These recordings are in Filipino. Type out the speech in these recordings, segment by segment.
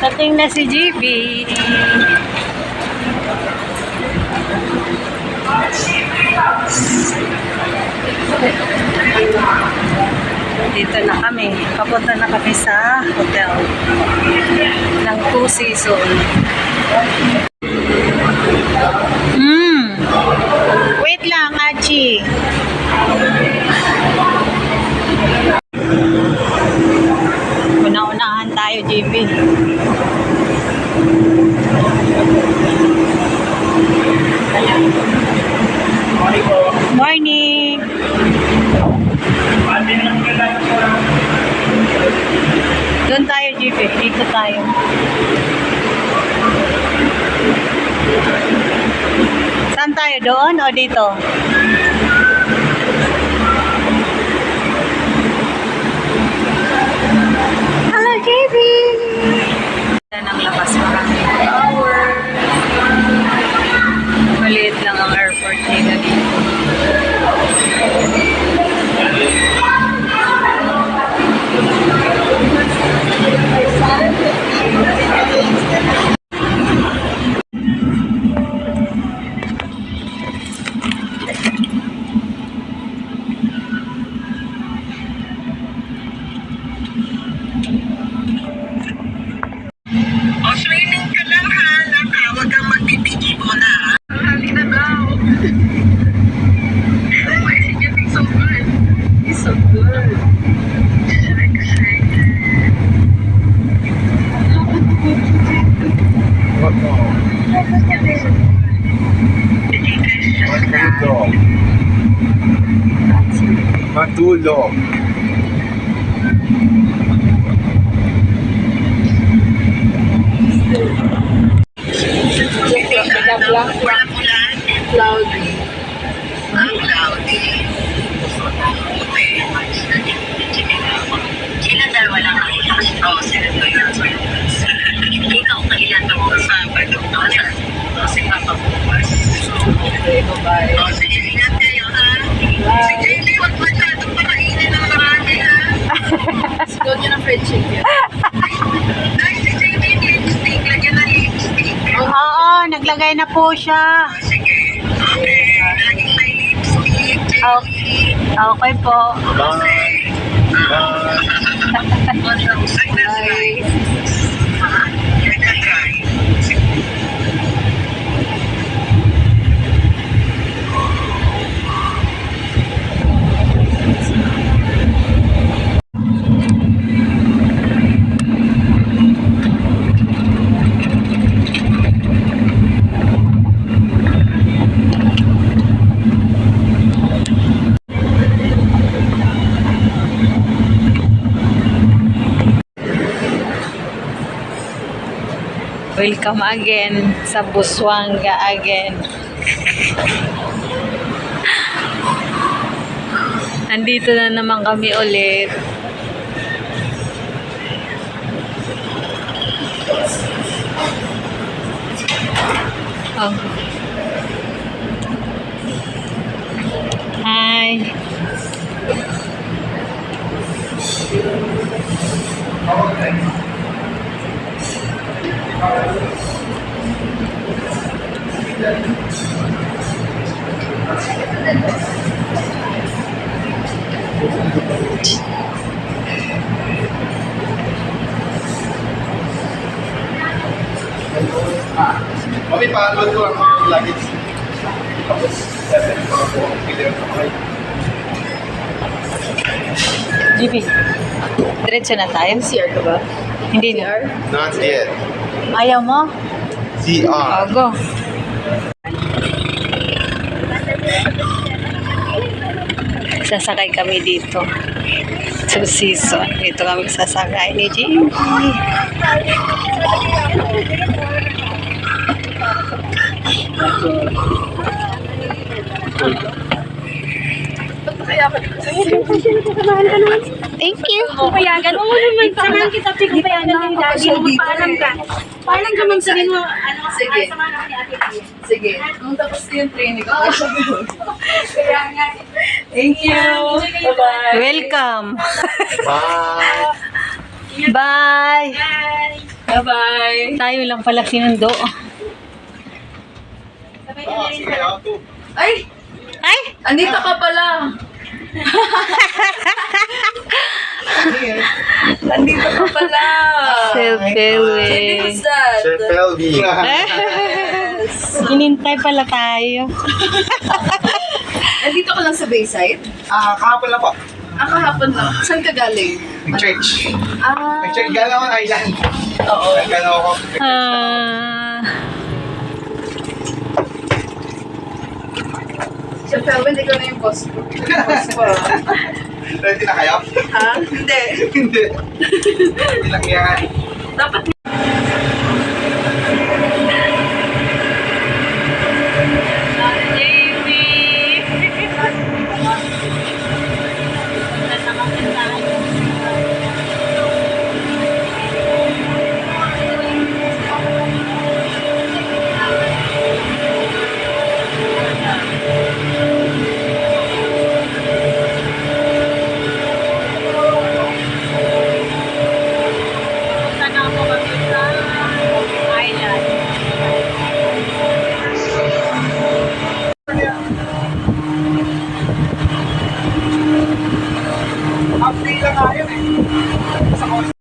Dating na si GB. Dito na kami. Papunta na kami sa hotel ng two season. Hmm. Wait lang, Achi. Tayo, JB. Morning! Doon tayo, JB. Dito tayo. Saan tayo? Doon o dito? Hello, Ulan. Cloudy. Ang cloudy. Buti. Sila dalawa lang ang ilang. Sila dalawa lang. Ikaw, kailan daw ang Sabado? O, si Papa bukas. O, sige, ingat kayo, ha? Si ng lipstick. Oo, naglagay na po siya. Sige. Okay. Okay, okay po. Bye. Bye. Bye. Welcome again sa Buswanga again. Nandito na naman kami ulit. Oh. Hi. Mami, pa-upload ko ang mga luggage. Tapos, seven pa ako. Kayo. GB. Diretso na tayo. CR ka ba? Hindi na. Not yet. Ayaw mo? CR. Oh, go. Sasakay kami dito. Two season. Dito kami sasakay ni Jimmy. Kaya ka dito sa Thank you. payagan. Oo naman, samahan kita, Pig, payagan ng lagi. Magpaalam ka. Paalam ka mong sabihin mo, ano, Sige. samahan ako ni Ate Pia. Sige. Nung tapos ko yung training ko, ako Kaya nga, Thank you. Bye-bye. Welcome. Bye. Bye! Bye-bye. Tayo lang pala sinundo. Ako to. Ay! Ay! Andito ka pala. Andito ka pala. Selfie. Who's that? Sir Felby. Hinintay pala tayo. Andito ka lang sa Bayside? Ah, kahapon lang po. Ah, kahapon lang. Saan ka galing? Nag-church. Ah, Nag-church. Galing ako ng island. oo. Nag-ano ako. Ah, Felwyn, ikaw na yung boss ko. Boss ko. Ready na kayo? Ha? Hindi. Hindi. Hindi lang yan. Dapat Update lang kayo eh. Sa kotse.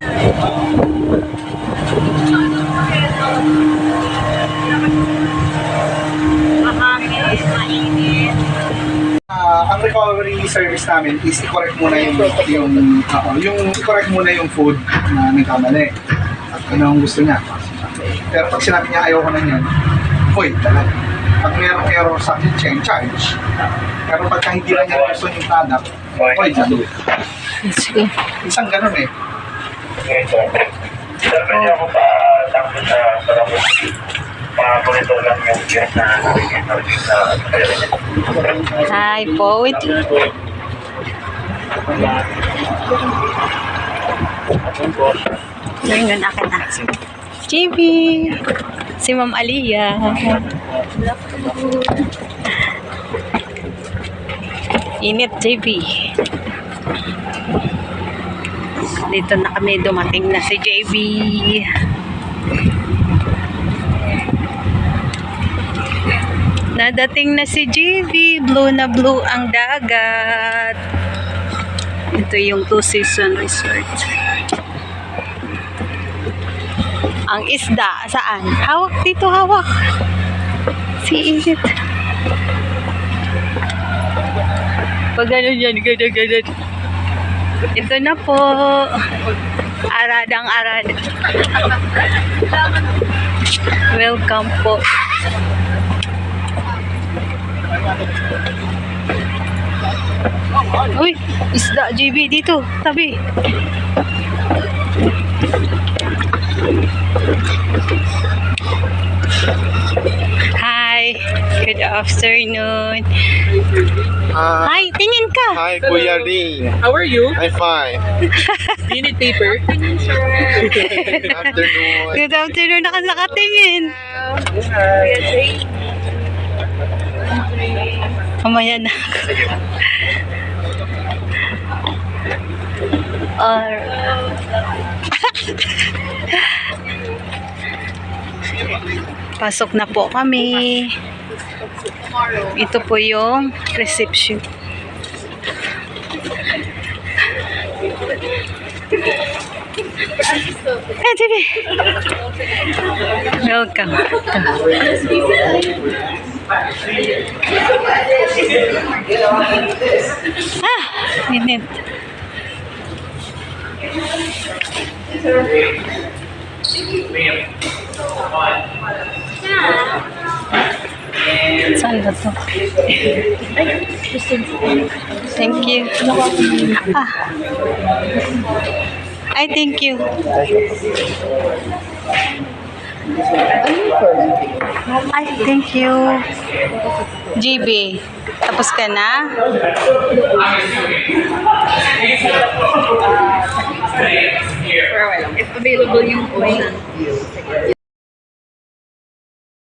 Ah, ang recovery service namin is i-correct muna yung yung uh, yung i-correct muna yung food na nagkamali. At ano ang gusto niya. Pero pag sinabi niya ayaw ko na niyan, void talaga. Pag merong error sa kitchen, charge. Pero pagka hindi lang niya gusto yung product, void na sige. Isang ganun eh. Sabi niya ako pa takbo sa Sarapos. Paborito lang yung gas na energy sa Hi po. Wait. Ngayon, akin na. JB. Si Ma'am Aliyah. Init, JB. Dito na kami dumating na si JB. Nadating na si JB. Blue na blue ang dagat. Ito yung two season resort. Ang isda, saan? Hawak dito, hawak. Si Ingrid. Pag ganun yan, ganun, ganun. Ito na po. Aradang arad. Welcome po. Uy, isda JB dito, tabi. Hi, afternoon. Uh, Hi, tingin ka. hi, Kuya Ring. How are you? I'm fine. Do you need paper? Good afternoon. Good afternoon, naka nakatingin. Mamaya na. Or... Pasok na po kami. Ito po yung reception. Eh, sige. Welcome. Ah, init. Saan ba to? Thank you. Ah. Ay, thank you. Ay, thank you. GB, tapos ka na? If available yung point.